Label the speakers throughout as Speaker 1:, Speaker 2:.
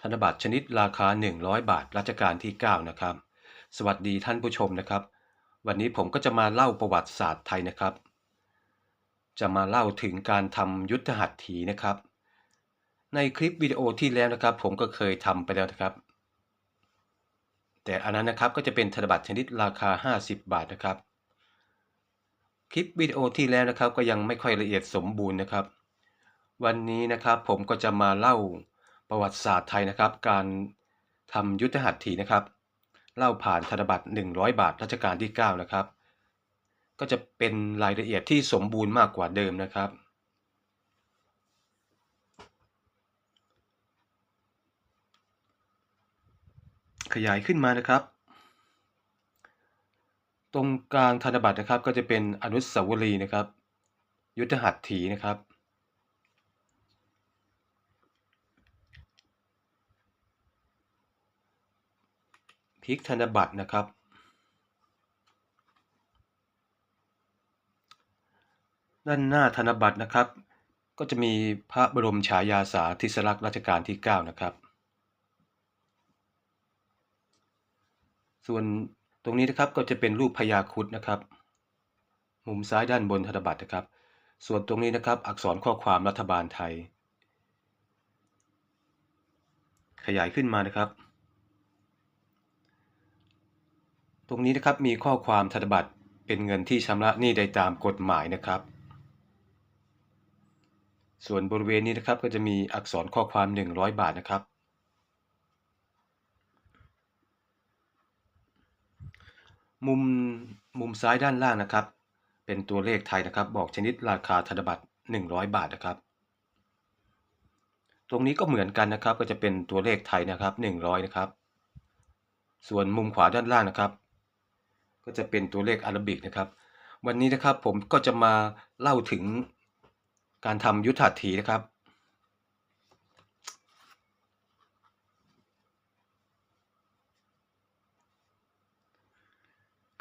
Speaker 1: ธนบัตรชนิดราคา 100 บาทรัชกาลที่ 9 นะครับ สวัสดีท่านผู้ชมนะครับ วันนี้ผมก็จะมาเล่าประวัติศาสตร์ไทยนะครับ จะมาเล่าถึงการทำยุทธหัตถีนะครับ ในคลิปวิดีโอที่แล้วนะครับ ผมก็เคยทำไปแล้วนะครับ แต่อันนั้นนะครับก็จะเป็นธนบัตรชนิดราคา 50 บาทนะครับ คลิปวิดีโอที่แล้วนะครับ ก็ยังไม่ค่อยละเอียดสมบูรณ์นะครับ วันนี้นะครับผมก็จะมาเล่า ประวัติศาสตร์ไทยนะครับ การทำยุทธหัตถีนะครับ เล่าผ่านธนบัตร 100 บาทรัชกาลที่ 9 นะครับ ก็จะเป็นรายละเอียดที่สมบูรณ์มากกว่าเดิมนะครับ ขยายขึ้นมานะครับ ตรงกลางธนบัตรนะครับก็จะเป็นอนุสาวรีย์นะครับ ยุทธหัตถีนะครับ พลิกธนบัตรนะครับ ด้านหน้าธนบัตรนะครับ ก็จะมีพระบรมฉายาสาธิสลักษณ์รัชกาลที่ 9 นะครับ ส่วนตรงนี้นะครับก็จะเป็นรูปพญาครุดนะครับ มุมซ้ายด้านบนธนบัตรนะครับ ส่วนตรงนี้นะครับอักษรข้อความรัฐบาลไทย ขยายขึ้นมานะครับ ตรงนี้นะครับมีข้อความธนบัตรเป็นเงินที่ชำระหนี้ได้ตามกฎหมายนะครับ ส่วนบริเวณนี้นะครับก็จะมีอักษรข้อความ 100 บาทนะครับ มุมมุมซ้ายด้านล่างนะครับ เป็นตัวเลขไทยนะครับ บอกชนิดราคาธนบัตร 100 บาทนะครับ ตรงนี้ก็เหมือนกันนะครับก็จะเป็นตัวเลขไทยนะครับ 100 นะครับ ส่วนมุมขวาด้านล่างนะครับ ก็จะเป็นตัวเลขอารบิกนะครับ วันนี้นะครับผมก็จะมาเล่าถึงการทำยุทธหัตถีนะครับ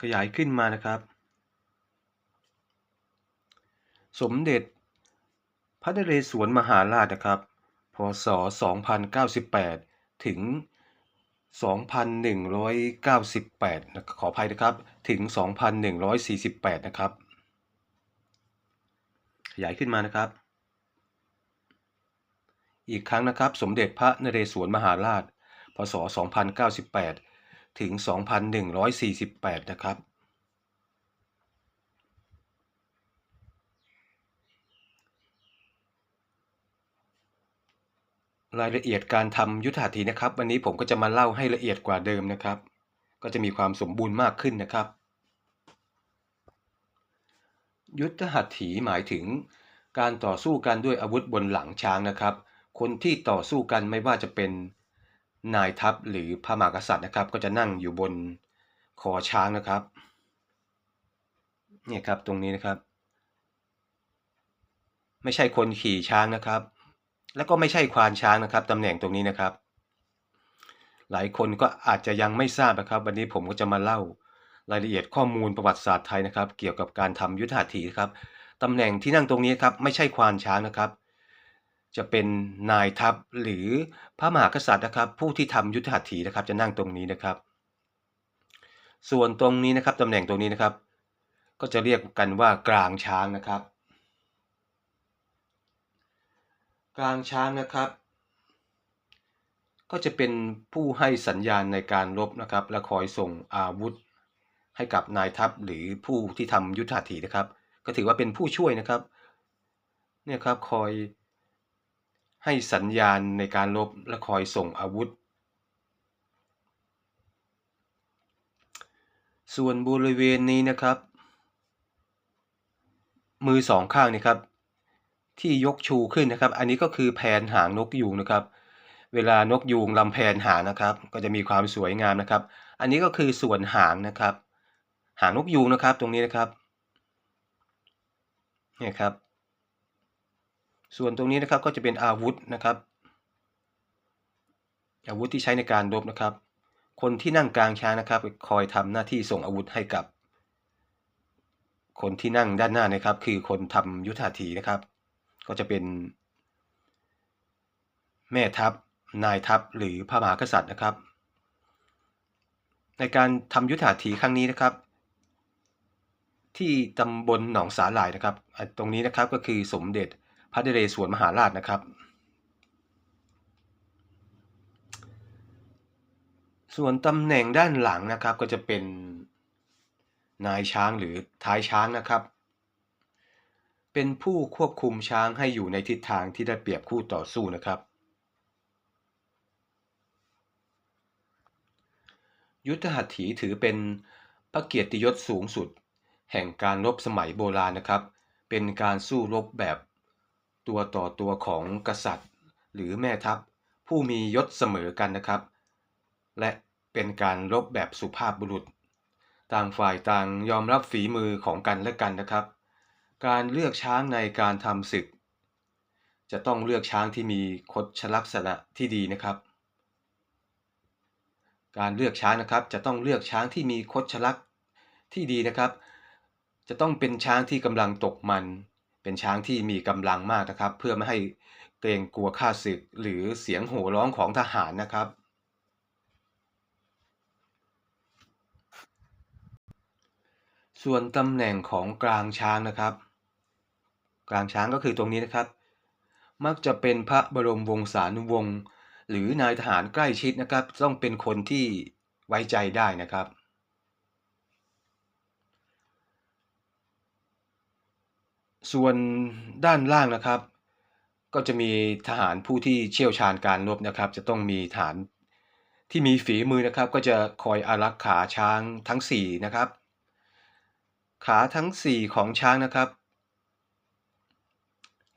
Speaker 1: ขยายขึ้นมานะครับ สมเด็จพระนเรศวรมหาราชนะครับ พศ 2098 ถึง 2,198นะขออภัยนะครับ ถึง 2,148 นะครับ ขยายขึ้นมานะครับ อีกครั้งนะครับ สมเด็จพระนเรศวรมหาราช พศ 2098 ถึง 2,148 นะครับ รายละเอียดการทำยุทธหัตถีนะครับ วันนี้ผมก็จะมาเล่าให้ละเอียดกว่าเดิมนะครับ ก็จะมีความสมบูรณ์มากขึ้นนะครับ ยุทธหัตถีหมายถึง การต่อสู้กันด้วยอาวุธบนหลังช้างนะครับ คนที่ต่อสู้กันไม่ว่าจะเป็นนายทัพหรือพระมหากษัตริย์นะครับ ก็จะนั่งอยู่บนคอช้างนะครับเนี่ยครับตรงนี้นะครับ ไม่ใช่คนขี่ช้างนะครับ แล้วก็ไม่ใช่ควานช้างนะครับตำแหน่งตรงนี้นะครับ หลายคนก็อาจจะยังไม่ทราบนะครับ วันนี้ผมก็จะมาเล่ารายละเอียดข้อมูลประวัติศาสตร์ไทยนะครับ เกี่ยวกับการทำยุทธหัตถีครับตำแหน่งที่นั่งตรงนี้ครับไม่ใช่ควานช้างนะครับ จะเป็นนายทัพหรือพระมหากษัตริย์นะครับ ผู้ที่ทำยุทธหัตถีนะครับ จะนั่งตรงนี้นะครับ ส่วนตรงนี้นะครับตำแหน่งตรงนี้นะครับ ก็จะเรียกกันว่ากลางช้างนะครับ กลางช้างนะครับ ก็จะเป็นผู้ให้สัญญาณในการรบนะครับ และคอยส่งอาวุธให้กับนายทัพหรือผู้ที่ทำยุทธหัตถีนะครับ ก็ถือว่าเป็นผู้ช่วยนะครับเนี่ยครับคอยให้สัญญาณในการรบและคอยส่งอาวุธ ส่วนบริเวณนี้นะครับ มือสองข้างนี่ครับ ที่ยกชูขึ้นนะครับ อันนี้ก็คือแผนหางนกยูงนะครับ เวลานกยูงลำแผนหางนะครับ ก็จะมีความสวยงามนะครับ อันนี้ก็คือส่วนหางนะครับ หางนกยูงนะครับตรงนี้นะครับเนี่ยครับ ส่วนตรงนี้นะครับก็จะเป็นอาวุธนะครับ อาวุธที่ใช้ในการรบนะครับ คนที่นั่งกลางช้างนะครับ คอยทำหน้าที่ส่งอาวุธให้กับ คนที่นั่งด้านหน้านะครับ คือคนทำยุทธาถีนะครับ ก็จะเป็น แม่ทัพ นายทัพหรือพระมหากษัตริย์นะครับ ในการทำยุทธหัตถีครั้งนี้นะครับ ที่ตำบลหนองสาหร่ายนะครับ ตรงนี้นะครับก็คือสมเด็จพระนเรศวรมหาราชนะครับ ส่วนตำแหน่งด้านหลังนะครับก็จะเป็นนายช้างหรือท้ายช้างนะครับ เป็นผู้ควบคุมช้างให้อยู่ในทิศทางที่ได้เปรียบคู่ต่อสู้นะครับ ยุทธหัตถีถือเป็นพระเกียรติยศสูงสุด แห่งการรบสมัยโบราณนะครับ เป็นการสู้รบแบบตัวต่อตัวของกษัตริย์ หรือแม่ทัพ ผู้มียศเสมอกันนะครับ และเป็นการรบแบบสุภาพบุรุษ ต่างฝ่ายต่างยอมรับฝีมือของกันและกันนะครับ การเลือกช้างในการทำศึก จะต้องเลือกช้างที่มีคดชลักษณะที่ดีนะครับ การเลือกช้างนะครับ จะต้องเลือกช้างที่มีคดชลักษณ์ที่ดีนะครับ จะต้องเป็นช้างที่กำลังตกมัน เป็นช้างที่มีกำลังมากนะครับ เพื่อไม่ให้เกรงกลัวข้าศึกหรือเสียงโห่ร้องของทหารนะครับส่วนตำแหน่งของกลางช้างนะครับ กลางช้างก็คือตรงนี้นะครับ มักจะเป็นพระบรมวงศานุวงศ์หรือนายทหารใกล้ชิดนะครับ ต้องเป็นคนที่ไว้ใจได้นะครับ ส่วนด้านล่างนะครับ ก็จะมีทหารผู้ที่เชี่ยวชาญการรบนะครับ จะต้องมีฐานที่มีฝีมือนะครับ ก็จะคอยอารักขาช้างทั้ง4นะครับ ขาทั้ง 4 ของช้างนะครับ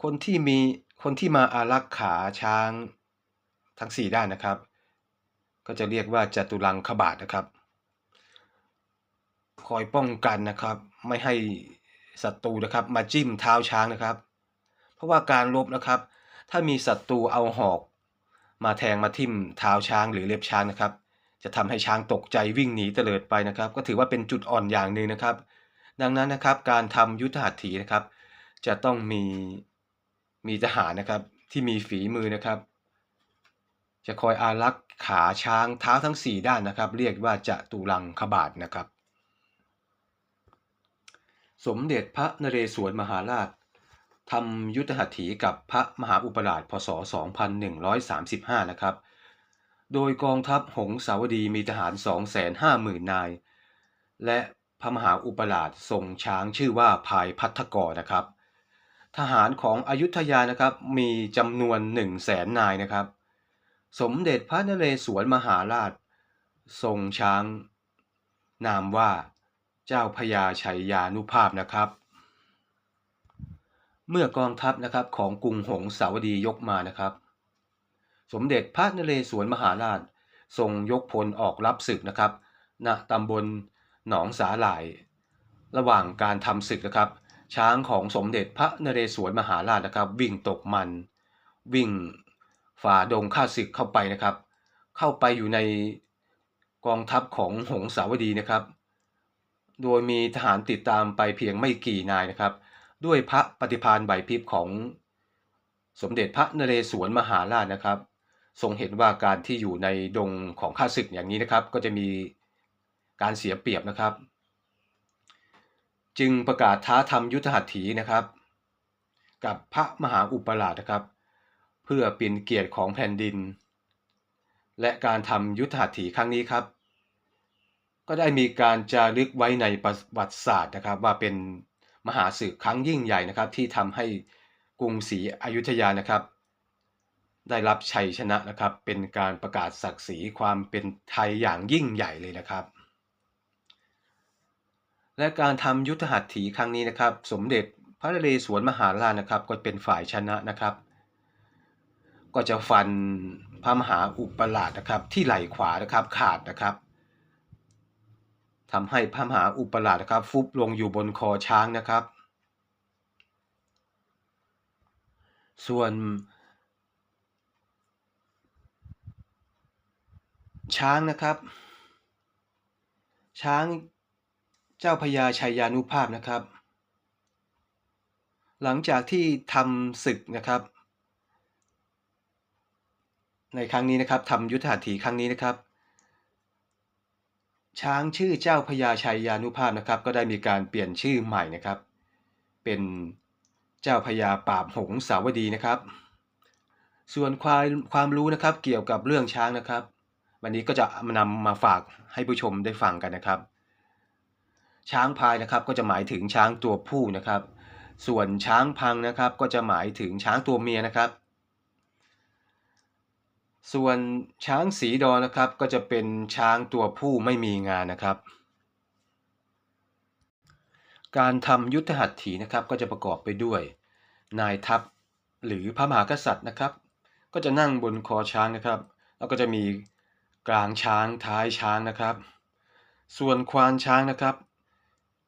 Speaker 1: คนที่มีคนที่มาอารักขาช้างทั้ง 4 ด้านนะครับ ก็จะเรียกว่าจตุรังคบาทนะครับ คอยป้องกันนะครับ ไม่ให้ศัตรูนะครับ มาจิ้มเท้าช้างนะครับ เพราะว่าการรบนะครับ ถ้ามีศัตรูเอาหอก มาแทงมาทิ่มเท้าช้างหรือเล็บช้างนะครับ จะทำให้ช้างตกใจวิ่งหนีเตลิดไปนะครับ ก็ถือว่าเป็นจุดอ่อนอย่างหนึ่งนะครับ ดังนั้นนะครับการทำยุทธหัตถีนะครับ จะต้องมี มีทหารนะครับที่มีฝีมือนะครับ จะคอยอารักขาช้างเท้าทั้ง 4 ด้านนะครับ เรียกว่าจะตุรังคบาทนะครับ สมเด็จพระนเรศวรมหาราชทำยุทธหัตถีกับพระมหาอุปราชพศ 2135 นะครับ โดยกองทัพหงสาวดีมีทหาร 250,000 นาย และพระมหาอุปราชทรงช้างชื่อว่าพายพัทธกรนะครับ ทหารของอยุธยานะครับมีจำนวน1 0 0 0 0แสนนายนะครับ สมเด็จพระนเรศวรมหาราช ทรงช้าง นามว่าเจ้าพญาชัยยานุภาพนะครับ เมื่อกองทัพนะครับของกรุงหงสาวดียกมานะครับ สมเด็จพระนเรศวรมหาราช ทรงยกพลออกรับศึกนะครับณตำบลหนองสาหร่าย ระหว่างการทำศึกนะครับ ช้างของสมเด็จพระนเรศวรมหาราชนะครับ วิ่งตกมัน วิ่งฝ่าดงข้าศึกเข้าไปนะครับ เข้าไปอยู่ในกองทัพของหงสาวดีนะครับ โดยมีทหารติดตามไปเพียงไม่กี่นายนะครับ ด้วยพระปฏิภาณไหวพริบของสมเด็จพระนเรศวรมหาราชนะครับ ทรงเห็นว่าการที่อยู่ในดงของข้าศึกอย่างนี้นะครับ ก็จะมีการเสียเปรียบนะครับ จึงประกาศท้าทำยุทธหัตถีนะครับ กับพระมหาอุปราชนะครับ เพื่อเป็นเกียรติของแผ่นดิน และการทำยุทธหัตถีครั้งนี้ครับ ก็ได้มีการจารึกไว้ในประวัติศาสตร์นะครับ ว่าเป็นมหาศึกครั้งยิ่งใหญ่นะครับ ที่ทำให้กรุงศรีอยุธยานะครับ ได้รับชัยชนะนะครับ เป็นการประกาศศักดิ์ศรีความเป็นไทยอย่างยิ่งใหญ่เลยนะครับ และการทำยุทธหัตถีครั้งนี้นะครับ สมเด็จพระนเรศวรมหาราชนะครับ ก็เป็นฝ่ายชนะนะครับ ก็จะฟันพระมหาอุปราชนะครับ ที่ไหล่ขวานะครับขาดนะครับทำให้พระมหาอุปราชนะครับ ฟุบลงอยู่บนคอช้างนะครับ ส่วนช้างนะครับ ช้าง เจ้าพญาชัยยานุภาพนะครับ หลังจากที่ทำศึกนะครับ ในครั้งนี้นะครับทำยุทธหัตถีครั้งนี้นะครับ ช้างชื่อเจ้าพญาชัยยานุภาพนะครับ ก็ได้มีการเปลี่ยนชื่อใหม่นะครับ เป็นเจ้าพญาปราบหงสาวดีนะครับ ส่วนความความรู้นะครับเกี่ยวกับเรื่องช้างนะครับ วันนี้ก็จะนำมาฝากให้ผู้ชมได้ฟังกันนะครับ ช้างพายนะครับก็จะหมายถึงช้างตัวผู้นะครับ ส่วนช้างพังนะครับก็จะหมายถึงช้างตัวเมียนะครับ ส่วนช้างสีดอนะครับก็จะเป็นช้างตัวผู้ไม่มีงานนะครับ การทำยุทธหัตถีนะครับก็จะประกอบไปด้วย นายทัพหรือพระมหากษัตริย์นะครับ ก็จะนั่งบนคอช้างนะครับ แล้วก็จะมีกลางช้างท้ายช้างนะครับ ส่วนควานช้างนะครับ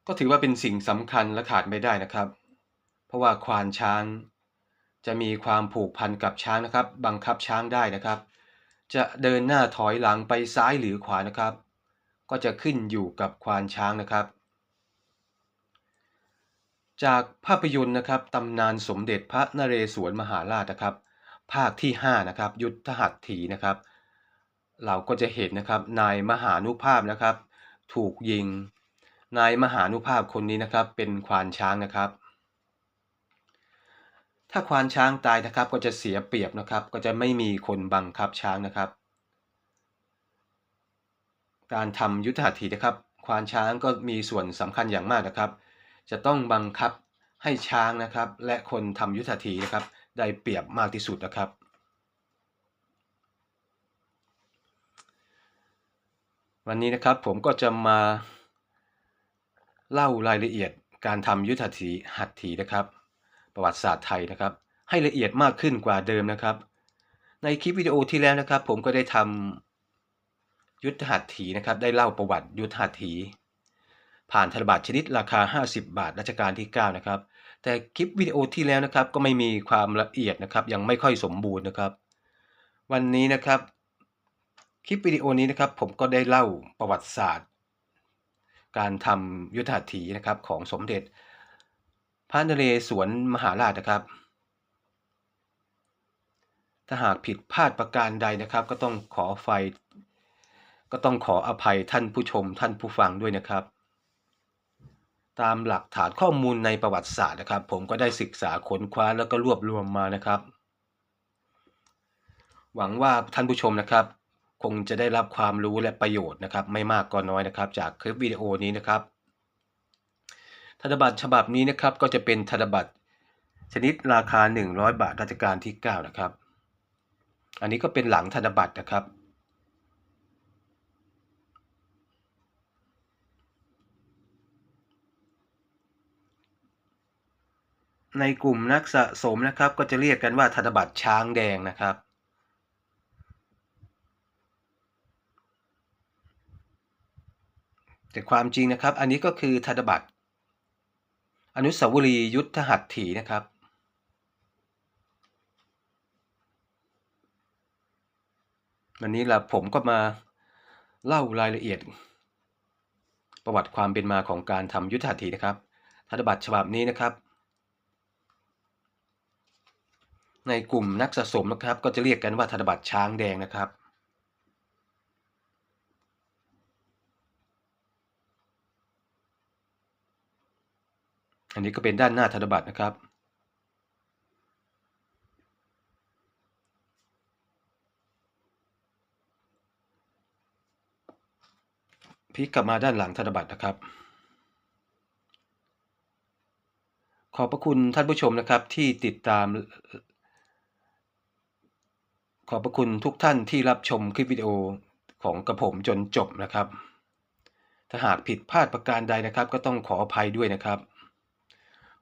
Speaker 1: ก็ถือว่าเป็นสิ่งสำคัญและขาดไม่ได้นะครับ เพราะว่าควานช้าง จะมีความผูกพันกับช้างนะครับ บังคับช้างได้นะครับ จะเดินหน้าถอยหลังไปซ้ายหรือขวานะครับ ก็จะขึ้นอยู่กับควานช้างนะครับ จากภาพยนตร์นะครับตำนานสมเด็จพระนเรศวรมหาราชนะครับ ภาคที่ 5 นะครับ ยุทธหัตถีนะครับ เราก็จะเห็นนะครับนายมหานุภาพนะครับ ถูกยิง นายมหานุภาพคนนี้นะครับ เป็นควานช้างนะครับ ถ้าควานช้างตายนะครับ ก็จะเสียเปรียบนะครับ ก็จะไม่มีคนบังคับช้างนะครับ การทำยุทธหัตถีนะครับ ควานช้างก็มีส่วนสำคัญอย่างมากนะครับ จะต้องบังคับให้ช้างนะครับ และคนทำยุทธหัตถีนะครับ ได้เปรียบมากที่สุดนะครับวันนี้นะครับผมก็จะมา เล่ารายละเอียดการทำยุทธถีหัตถีนะครับ ประวัติศาสตร์ไทยนะครับ ให้ละเอียดมากขึ้นกว่าเดิมนะครับ ในคลิปวิดีโอที่แล้วนะครับ ผมก็ได้ทำยุทธหัตถีนะครับ ได้เล่าประวัติยุทธหัตถี ผ่านธนบัตรชนิดราคา 50 บาทรัชกาลที่ 9 นะครับ แต่คลิปวิดีโอที่แล้วนะครับ ก็ไม่มีความละเอียดนะครับ ยังไม่ค่อยสมบูรณ์นะครับ วันนี้นะครับคลิปวิดีโอนี้นะครับผมก็ได้เล่าประวัติศาสตร์ การทำยุทธหัตถีนะครับของสมเด็จ พระนเรศวรมหาราชนะครับ ถ้าหากผิดพลาดประการใดนะครับ ก็ต้องขอไฟ ก็ต้องขออภัยท่านผู้ชมท่านผู้ฟังด้วยนะครับ ตามหลักฐานข้อมูลในประวัติศาสตร์นะครับ ผมก็ได้ศึกษาค้นคว้าแล้วก็รวบรวมมานะครับ หวังว่าท่านผู้ชมนะครับ คงจะได้รับความรู้และประโยชน์นะครับ ไม่มากก็น้อยนะครับ จากคลิปวิดีโอนี้นะครับธนบัตรฉบับนี้นะครับก็จะเป็นธนบัตรชนิดราคา 100 บาทรัชกาลที่ 9 นะครับ อันนี้ก็เป็นหลังธนบัตรนะครับ ในกลุ่มนักสะสมนะครับ ก็จะเรียกกันว่าธนบัตรช้างแดงนะครับ แต่ความจริงนะครับ อันนี้ก็คือธนบัตร อนุสาวรีย์ยุทธหัตถีนะครับ วันนี้ละผมก็มาเล่ารายละเอียด ประวัติความเป็นมาของการทำยุทธหัตถีนะครับ ธนบัตรฉบับนี้นะครับ ในกลุ่มนักสะสมนะครับ ก็จะเรียกกันว่าธนบัตรช้างแดงนะครับ อันนี้ก็เป็นด้านหน้าธนบัตรนะครับ พลิกกลับมาด้านหลังธนบัตรนะครับ ขอบพระคุณท่านผู้ชมนะครับที่ติดตาม ขอบพระคุณทุกท่านที่รับชมคลิปวิดีโอของกระผมจนจบนะครับ ถ้าหากผิดพลาดประการใดนะครับ ก็ต้องขออภัยด้วยนะครับ